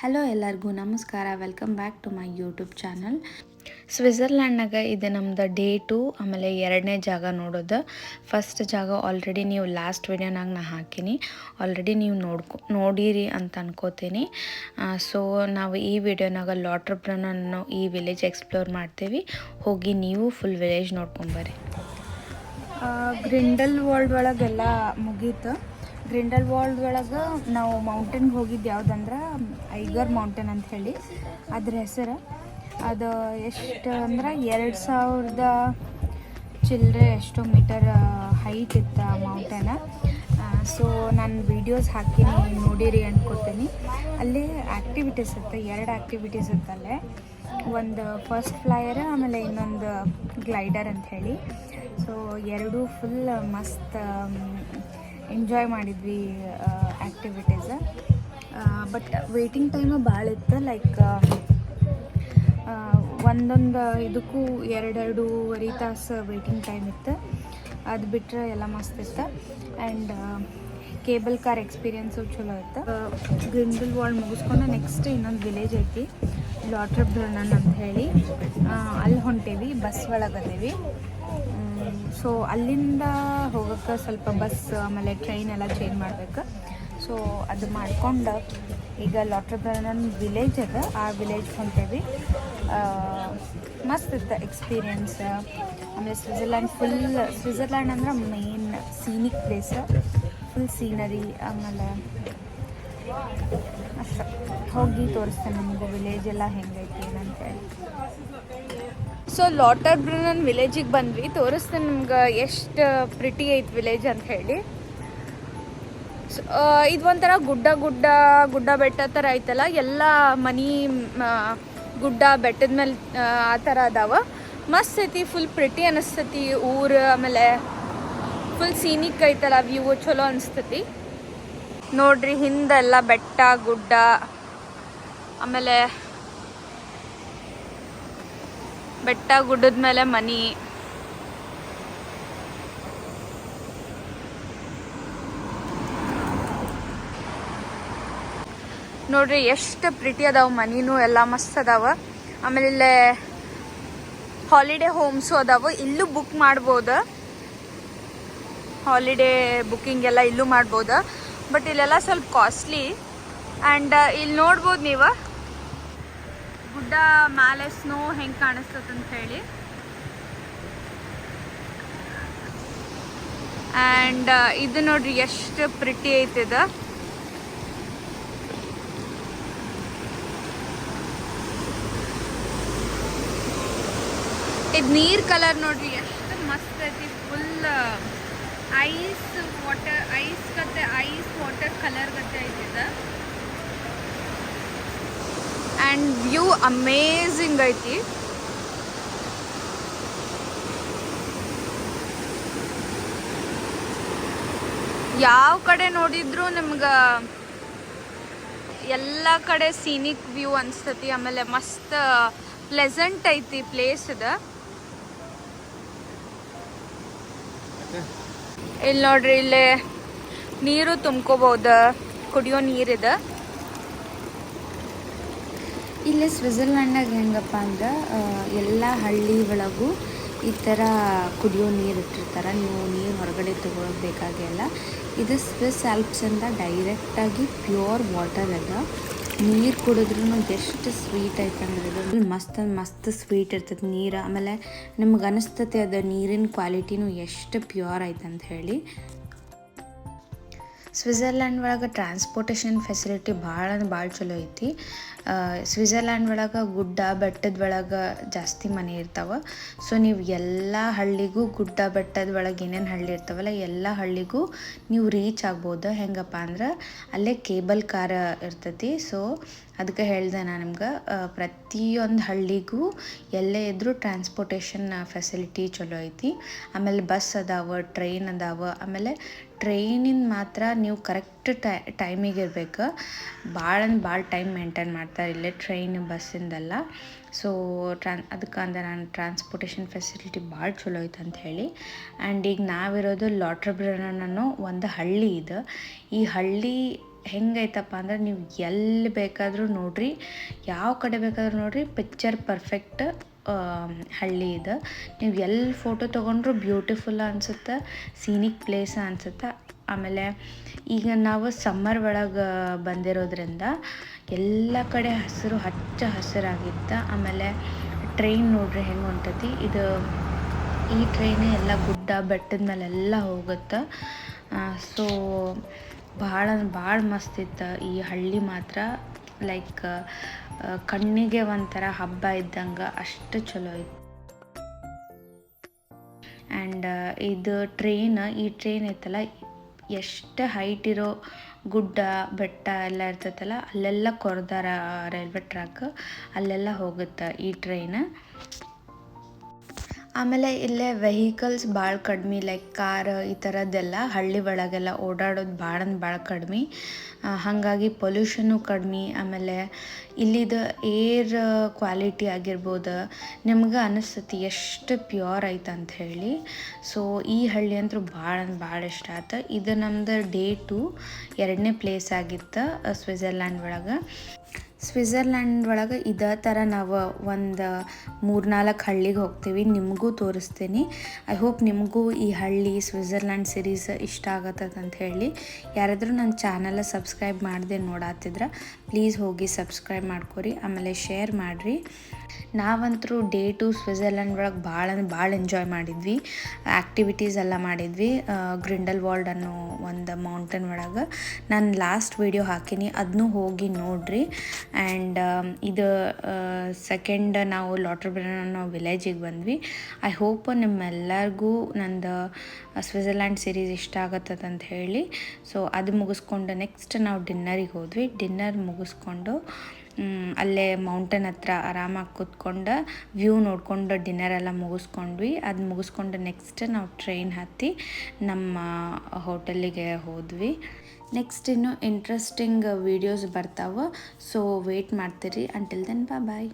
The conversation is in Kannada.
ಹಲೋ ಎಲ್ಲರಿಗೂ, ನಮಸ್ಕಾರ. Welcome back to my YouTube channel ಸ್ವಿಟ್ಜರ್ಲ್ಯಾಂಡ್ನಾಗ ಇದು ನಮ್ದು ಡೇ ಟು, ಆಮೇಲೆ ಎರಡನೇ ಜಾಗ ನೋಡೋದು. ಫಸ್ಟ್ ಜಾಗ ಆಲ್ರೆಡಿ ನೀವು ಲಾಸ್ಟ್ ವಿಡಿಯೋನಾಗ ನಾ ಹಾಕೀನಿ. ಆಲ್ರೆಡಿ ನೀವು ನೋಡ್ಕೊ ನೋಡಿರಿ ಅಂತ ಅನ್ಕೋತೀನಿ. ಸೊ ನಾವು ಈ ವಿಡಿಯೋನಾಗ ಲಾಟ್ರ್ ಬ್ರನ್ ಅನ್ನೋ ಈ ವಿಲೇಜ್ ಎಕ್ಸ್ಪ್ಲೋರ್ ಮಾಡ್ತೀವಿ. ಹೋಗಿ ನೀವು ಫುಲ್ ವಿಲೇಜ್ ನೋಡ್ಕೊಂಬರ್ರಿ ಗ್ರಿಂಡಲ್ ವರ್ಲ್ಡ್ ಒಳಗೆಲ್ಲ ಮುಗೀತು. ಗ್ರಿಂಡಲ್ ವಾಲ್ಡ್ ಒಳಗೆ ನಾವು ಮೌಂಟೇನ್ಗೆ ಹೋಗಿದ್ದು ಯಾವುದಂದ್ರೆ ಐಗರ್ ಮೌಂಟೇನ್ ಅಂತ ಹೇಳಿ. ಅದ್ರ ಹೆಸರು. ಅದು ಎಷ್ಟು ಅಂದ್ರೆ ಎರಡು ಸಾವಿರದ ಚಿಲ್ಲರೆ ಎಷ್ಟೋ ಮೀಟರ್ ಹೈಟ್ ಇತ್ತು ಆ ಮೌಂಟೇನ ಸೊ ನಾನು ವೀಡಿಯೋಸ್ ಹಾಕಿನಿ, ನೋಡಿರಿ ಅನ್ಕೋತೀನಿ. ಅಲ್ಲಿ ಆ್ಯಕ್ಟಿವಿಟೀಸ್ ಇತ್ತು, ಎರಡು ಆ್ಯಕ್ಟಿವಿಟೀಸ್ ಇತ್ತು ಅಲ್ಲೇ. ಒಂದು ಫಸ್ಟ್ ಫ್ಲೈಯರ್ ಆಮೇಲೆ ಇನ್ನೊಂದು ಗ್ಲೈಡರ್ ಅಂತ ಹೇಳಿ. ಸೊ ಎರಡೂ ಫುಲ್ ಮಸ್ತ್ ಎಂಜಾಯ್ ಮಾಡಿದ್ವಿ ಆ್ಯಕ್ಟಿವಿಟೀಸ ಬಟ್ ವೇಟಿಂಗ್ ಟೈಮು ಭಾಳ ಇತ್ತು ಲೈಕ್ ಒಂದೊಂದು ಇದಕ್ಕೂ ಎರಡೆರಡೂವರೆ ತಾಸು ವೇಟಿಂಗ್ ಟೈಮ್ ಇತ್ತು. ಅದು ಬಿಟ್ಟರೆ ಎಲ್ಲ ಮಸ್ತ್ ಇತ್ತು. ಆ್ಯಂಡ್ ಕೇಬಲ್ ಕಾರ್ ಎಕ್ಸ್ಪೀರಿಯನ್ಸು ಚಲೋ ಇತ್ತು. ಗ್ರಿಂಡಲ್ ವಾಲ್ಡ್ ಮುಗಿಸ್ಕೊಂಡು ನೆಕ್ಸ್ಟ್ ಇನ್ನೊಂದು ವಿಲೇಜ್ ಐತಿ ಲಾಟ್ರ್ ಬ್ರನನ್ ಅಂತ ಹೇಳಿ. ಅಲ್ಲಿ ಹೊಂಟೇವಿ ಬಸ್ ಒಳಗೆ ಅದೇವಿ ಸೊ ಅಲ್ಲಿಂದ ಹೋಗೋಕ್ಕೆ ಸ್ವಲ್ಪ ಬಸ್ ಆಮೇಲೆ ಟ್ರೈನ್ ಎಲ್ಲ ಚೇಂಜ್ ಮಾಡ್ಬೇಕು. ಸೊ ಅದು ಮಾಡ್ಕೊಂಡು ಈಗ ಲಾಟ್ರ್ ಬ್ರನನ್ ವಿಲೇಜ್ ಅದ. ಆ ವಿಲೇಜ್ ಹೊಂಟೇವಿ. ಮಸ್ತ್ ಇತ್ತು ಎಕ್ಸ್ಪೀರಿಯೆನ್ಸ್ ಆಮೇಲೆ ಸ್ವಿಝರ್ಲ್ಯಾಂಡ್ ಫುಲ್ ಸ್ವಿಝರ್ಲ್ಯಾಂಡ್ ಅಂದ್ರೆ main scenic place full scenery ಆಮೇಲೆ ಅಷ್ಟ. ಹೋಗಿ ತೋರಿಸ್ತೇನೆ ನಿಮಗೆ ವಿಲೇಜ್ ಎಲ್ಲ ಹೆಂಗೈತಿ ಏನಂತೇಳಿ ಸೊ ಲಾಟರ್ ಬ್ರನನ್ ವಿಲೇಜಿಗೆ ಬಂದ್ವಿ. ತೋರಿಸ್ತೇನೆ ನಿಮ್ಗೆ ಎಷ್ಟು ಪ್ರಿಟಿ ಐತಿ ವಿಲೇಜ್ ಅಂತ ಹೇಳಿ. ಸೊ ಇದು ಒಂಥರ ಗುಡ್ಡ ಗುಡ್ಡ ಗುಡ್ಡ ಬೆಟ್ಟ ಥರ ಐತಲ್ಲ, ಎಲ್ಲ ಮನಿ ಗುಡ್ಡ ಬೆಟ್ಟದ ಮೇಲೆ, ಆ ಥರ ಅದಾವ. ಮಸ್ತ್ ಐತಿ ಫುಲ್ ಪ್ರಿಟಿ ಅನಿಸ್ತತಿ ಊರು, ಆಮೇಲೆ ಫುಲ್ ಸೀನಿಕ್ ಐತಲ್ಲ ವ್ಯೂ ಚಲೋ ಅನಿಸ್ತತಿ. ನೋಡ್ರಿ ಹಿಂದೆಲ್ಲ ಬೆಟ್ಟ, ಗುಡ್ಡ, ಆಮೇಲೆ ಬೆಟ್ಟ ಗುಡ್ಡದ ಮೇಲೆ ಮನಿ. ನೋಡ್ರಿ ಎಷ್ಟು ಪ್ರಿಟಿ ಅದಾವ ಮನಿನೂ, ಎಲ್ಲ ಮಸ್ತ್ ಅದಾವ. ಆಮೇಲೆ ಇಲ್ಲೇ ಹಾಲಿಡೇ ಹೋಮ್ಸು ಅದಾವ, ಇಲ್ಲೂ ಬುಕ್ ಮಾಡ್ಬೋದು. ಹಾಲಿಡೇ ಬುಕ್ಕಿಂಗ್ ಎಲ್ಲ ಇಲ್ಲೂ ಮಾಡ್ಬೋದು. ಬಟ್ ಇಲ್ಲೆಲ್ಲ ಸ್ವಲ್ಪ ಕಾಸ್ಟ್ಲಿ ಆ್ಯಂಡ್ ಇಲ್ಲಿ ನೋಡ್ಬೋದು ನೀವು? ಗುಡ್ಡ, ಮೇಲೆ ಸ್ನೋ ಹೆಂಗೆ ಕಾಣಿಸ್ತದ ಅಂತ ಹೇಳಿ. ಆ್ಯಂಡ್ ಇದು ನೋಡ್ರಿ ಎಷ್ಟು ಪ್ರಿಟಿ ಐತಿದ ಇದು. ನೀರ್ ಕಲರ್ ನೋಡ್ರಿ ಎಷ್ಟು ಮಸ್ತ್ ಐತಿ. ಫುಲ್ ಐಸ್ ವಾಟರ್ ಐಸ್ ಕತೆ ಐಸ್ ವಾಟರ್ ಕಲರ್ ಗತೆ ಐತಿದ ಆ್ಯಂಡ್ ವ್ಯೂ ಅಮೇಝಿಂಗ್ ಐತಿ ಯಾವ ಕಡೆ ನೋಡಿದ್ರು ನಿಮ್ಗೆ ಎಲ್ಲ ಕಡೆ ಸೀನಿಕ್ ವ್ಯೂ ಅನ್ಸ್ತತಿ. ಆಮೇಲೆ ಮಸ್ತ್ ಪ್ಲೆಸೆಂಟ್ ಐತಿ ಪ್ಲೇಸ್ ಇದು. ಇಲ್ಲಿ ನೋಡ್ರಿ ಇಲ್ಲಿ ನೀರು ತುಂಬ್ಕೋಬಹುದು ಕುಡಿಯೋ ನೀರಿದೆ ಇಲ್ಲಿ ಸ್ವಿಟ್ಜರ್ಲ್ಯಾಂಡ್ನಾಗ ಹೆಂಗಪ್ಪ ಅಂದ್ರೆ ಎಲ್ಲ ಹಳ್ಳಿ ಒಳಗೂ ಈ ಥರ ಕುಡಿಯೋ ನೀರು ಇಟ್ಟಿರ್ತಾರೆ. ನೀವು ನೀರು ಹೊರಗಡೆ ತೊಗೊಳ್ಬೇಕಾಗಿಲ್ಲ ಇದು ಸ್ವಿಸ್ ಆಲ್ಪ್ಸಿಂದ ಡೈರೆಕ್ಟಾಗಿ ಪ್ಯೂರ್ ವಾಟರ್ ಅದ. ನೀರು ಕುಡಿದ್ರೂ ಎಷ್ಟು ಸ್ವೀಟ್ ಐತೆ ಅಂದ್ರೆ ಇದು ಮಸ್ತ್ ಮಸ್ತ್ ಸ್ವೀಟ್ ಇರ್ತದೆ ನೀರು. ಆಮೇಲೆ ನಿಮ್ಗೆ ಅನಿಸ್ತತೆ ಅದು ನೀರಿನ ಕ್ವಾಲಿಟಿನೂ ಎಷ್ಟು ಪ್ಯೂರ್ ಐತೆ ಅಂತ ಹೇಳಿ. ಸ್ವಿಟ್ಜರ್ಲ್ಯಾಂಡ್ ಒಳಗೆ ಟ್ರಾನ್ಸ್ಪೋರ್ಟೇಷನ್ ಫೆಸಿಲಿಟಿ ಭಾಳ ಅಂದ್ರೆ ಭಾಳ ಚಲೋ ಐತಿ. ಸ್ವಿಝರ್ಲ್ಯಾಂಡ್ ಒಳಗೆ ಗುಡ್ಡ ಬೆಟ್ಟದ ಒಳಗೆ ಜಾಸ್ತಿ ಮನೆ ಇರ್ತಾವೆ. ಸೊ ನೀವು ಎಲ್ಲ ಹಳ್ಳಿಗೂ ಗುಡ್ಡ ಬೆಟ್ಟದ ಒಳಗೆ ಏನೇನು ಹಳ್ಳಿ ಇರ್ತಾವಲ್ಲ, ಎಲ್ಲ ಹಳ್ಳಿಗೂ ನೀವು ರೀಚ್ ಆಗ್ಬೋದು. ಹೆಂಗಪ್ಪ ಅಂದ್ರೆ ಅಲ್ಲೇ ಕೇಬಲ್ ಕಾರ ಇರ್ತೈತಿ. ಸೊ ಅದಕ್ಕೆ ಹೇಳ್ದೆ ನಾನು ನಿಮ್ಗೆ ಪ್ರತಿಯೊಂದು ಹಳ್ಳಿಗೂ ಎಲ್ಲೇ ಇದ್ದರೂ ಟ್ರಾನ್ಸ್ಪೋರ್ಟೇಷನ್ ಫೆಸಿಲಿಟಿ ಚಲೋ ಐತಿ. ಆಮೇಲೆ ಬಸ್ ಅದಾವ ಟ್ರೈನ್ ಅದಾವ, ಆಮೇಲೆ ಟ್ರೈನಿಂದ ಮಾತ್ರ ನೀವು ಕರೆಕ್ಟ್ ಟೈ, ಟೈಮಿಗೆ ಇರಬೇಕು. ಭಾಳ ಅಂದ್ರೆ ಭಾಳ ಟೈಮ್ ಮೇಂಟೈನ್ ಮಾಡ್ತಾರೆ ಇಲ್ಲೇ ಟ್ರೈನ್ ಬಸ್ಸಿಂದೆಲ್ಲ. ಸೊ ಟ್ರಾನ್, ಅದಕ್ಕೆ ಅಂದ್ರೆ ನಾನು ಟ್ರಾನ್ಸ್ಪೋರ್ಟೇಷನ್ ಫೆಸಿಲಿಟಿ ಭಾಳ ಚಲೋ ಐತೆ ಅಂತ ಹೇಳಿ. ಆ್ಯಂಡ್ ಈಗ ನಾವಿರೋದು ಲಾಟ್ರ್ ಬ್ರನ್ ಅನ್ನೋ ಒಂದು ಹಳ್ಳಿ ಇದು. ಈ ಹಳ್ಳಿ ಹೆಂಗೈತಪ್ಪ ಅಂದ್ರೆ ನೀವು ಎಲ್ಲಿ ಬೇಕಾದರೂ ನೋಡ್ರಿ, ಯಾವ ಕಡೆ ಬೇಕಾದರೂ ನೋಡ್ರಿ ಪಿಕ್ಚರ್ ಪರ್ಫೆಕ್ಟ್ ಹಳ್ಳಿ ಇದು. ನೀವು ಎಲ್ಲಿ ಫೋಟೋ ತೊಗೊಂಡ್ರು ಬ್ಯೂಟಿಫುಲ್ ಅನ್ಸುತ್ತೆ ಸೀನಿಕ್ ಪ್ಲೇಸ್ ಅನ್ಸುತ್ತೆ. ಆಮೇಲೆ ಈಗ ನಾವು ಸಮ್ಮರ್ ಒಳಗೆ ಬಂದಿರೋದ್ರಿಂದ ಎಲ್ಲ ಕಡೆ ಹಸಿರು, ಹಚ್ಚ ಹಸಿರಾಗಿತ್ತು. ಆಮೇಲೆ ಟ್ರೈನ್ ನೋಡ್ರಿ ಹೆಂಗೆ ಹೊಂಟತಿ. ಇದು ಈ ಟ್ರೈನೇ ಎಲ್ಲ ಗುಡ್ಡ ಬೆಟ್ಟದ ಮೇಲೆಲ್ಲ ಹೋಗುತ್ತೆ. ಸೊ ಭಾಳ ಭಾಳ ಮಸ್ತ್ ಇತ್ತು ಈ ಹಳ್ಳಿ ಮಾತ್ರ. ಲೈಕ್ ಕಣ್ಣಿಗೆ ಒಂಥರ ಹಬ್ಬ ಇದ್ದಂಗೆ ಅಷ್ಟು ಚಲೋ ಇತ್ತು. ಆ್ಯಂಡ್ ಇದು ಟ್ರೈನ್ ಈ ಟ್ರೈನ್ ಐತಲ್ಲ ಎಷ್ಟು ಹೈಟ್ ಇರೋ ಗುಡ್ಡ, ಬೆಟ್ಟ ಎಲ್ಲ ಇರ್ತೈತಲ್ಲ ಅಲ್ಲೆಲ್ಲ ಕೊರ್ದಾರ ರೈಲ್ವೆ ಟ್ರ್ಯಾಕ್ ಅಲ್ಲೆಲ್ಲ ಹೋಗುತ್ತೆ ಈ ಟ್ರೈನ್ ಆಮೇಲೆ ಇಲ್ಲೇ ವೆಹಿಕಲ್ಸ್ ಭಾಳ ಕಡಿಮೆ ಲೈಕ್ ಕಾರ್ ಈ ಥರದ್ದೆಲ್ಲ ಹಳ್ಳಿ ಒಳಗೆಲ್ಲ ಓಡಾಡೋದು ಭಾಳ ಅಂದ್ರೆ ಭಾಳ ಕಡಿಮೆ. ಹಾಗಾಗಿ ಪೊಲ್ಯೂಷನ್ನು ಕಡಿಮೆ, ಆಮೇಲೆ ಇಲ್ಲಿದು ಏರ್ ಕ್ವಾಲಿಟಿ ಆಗಿರ್ಬೋದು, ನಿಮ್ಗೆ ಅನಿಸ್ತತಿ ಎಷ್ಟು ಪ್ಯೂರ್ ಐತೆ ಅಂತ ಹೇಳಿ. ಸೊ ಈ ಹಳ್ಳಿ ಅಂತೂ ಭಾಳ ಅಂದ್ರೆ ಭಾಳ ಇಷ್ಟ ಆಯ್ತು ಇದು ನಮ್ದು ಡೇ ಟು ಎರಡನೇ ಪ್ಲೇಸ್ ಆಗಿತ್ತು ಸ್ವಿಟ್ಜರ್ಲ್ಯಾಂಡ್ ಒಳಗೆ. ಸ್ವಿಝರ್ಲ್ಯಾಂಡ್ ಒಳಗೆ ಇದೇ ಥರ ನಾವು ಒಂದು ಮೂರ್ನಾಲ್ಕು ಹಳ್ಳಿಗೆ ಹೋಗ್ತೀವಿ, ನಿಮಗೂ ತೋರಿಸ್ತೀನಿ. ಐ ಹೋಪ್ ನಿಮಗೂ ಈ ಹಳ್ಳಿ ಸ್ವಿಝರ್ಲ್ಯಾಂಡ್ ಸಿರೀಸ್ ಇಷ್ಟ ಆಗತ್ತದ ಅಂತ ಹೇಳಿ. ಯಾರಾದರೂ ನನ್ನ ಚಾನಲ್ ಸಬ್ಸ್ಕ್ರೈಬ್ ಮಾಡಿದೆ ನೋಡಾತಿದ್ರೆ, ಪ್ಲೀಸ್ ಹೋಗಿ ಸಬ್ಸ್ಕ್ರೈಬ್ ಮಾಡ್ಕೊರಿ, ಆಮೇಲೆ ಶೇರ್ ಮಾಡಿರಿ. ನಾವಂತರೂ ಡೇ ಟು ಸ್ವಿಝರ್ಲ್ಯಾಂಡ್ ಒಳಗೆ ಭಾಳ ಅಂದ್ರೆ ಭಾಳ ಎಂಜಾಯ್ ಮಾಡಿದ್ವಿ. ಆ್ಯಕ್ಟಿವಿಟೀಸ್ ಎಲ್ಲ ಮಾಡಿದ್ವಿ. ಗ್ರಿಂಡಲ್ ವಾಲ್ಡ್ ಅನ್ನೋ ಒಂದು ಮೌಂಟೇನ್ ಒಳಗೆ. ನಾನು ಲಾಸ್ಟ್ ವೀಡಿಯೋ ಹಾಕಿನಿ. ಅದನ್ನೂ ಹೋಗಿ ನೋಡ್ರಿ. ಆ್ಯಂಡ್ ಇದು ಸೆಕೆಂಡ್ ನಾವು ಲಾಟರ್ ಬ್ರೆನ್ ಅನ್ನೋ ವಿಲೇಜಿಗೆ ಬಂದ್ವಿ. ಐ ಹೋಪ್ ನಿಮ್ಮೆಲ್ಲರಿಗೂ ನಂದು ಸ್ವಿಝರ್ಲ್ಯಾಂಡ್ ಸೀರೀಸ್ ಇಷ್ಟ ಆಗತ್ತದಂತ ಹೇಳಿ. ಸೊ ಅದು ಮುಗಿಸ್ಕೊಂಡು ನೆಕ್ಸ್ಟ್ ನಾವು ಡಿನ್ನರಿಗೆ ಹೋದ್ವಿ. ಡಿನ್ನರ್ ಮುಗಿಸ್ಕೊಂಡು ಅಲ್ಲೇ ಮೌಂಟೇನ್ ಹತ್ರ ಆರಾಮಾಗಿ ಕೂತ್ಕೊಂಡು ವ್ಯೂ ನೋಡ್ಕೊಂಡು ಡಿನ್ನರ್ ಎಲ್ಲ ಮುಗಿಸ್ಕೊಂಡ್ವಿ. ಅದು ಮುಗಿಸ್ಕೊಂಡು ನೆಕ್ಸ್ಟ್ ನಾವು ಟ್ರೈನ್ ಹತ್ತಿ ನಮ್ಮ ಹೋಟೆಲಿಗೆ ಹೋದ್ವಿ. ನೆಕ್ಸ್ಟ್ ಇನ್ನು ಇಂಟ್ರೆಸ್ಟಿಂಗ್ ವೀಡಿಯೋಸ್ ಬರ್ತಾವೆ. ಸೊ ವೆಯ್ಟ್ ಮಾಡ್ತೀರಿ. Until then bye bye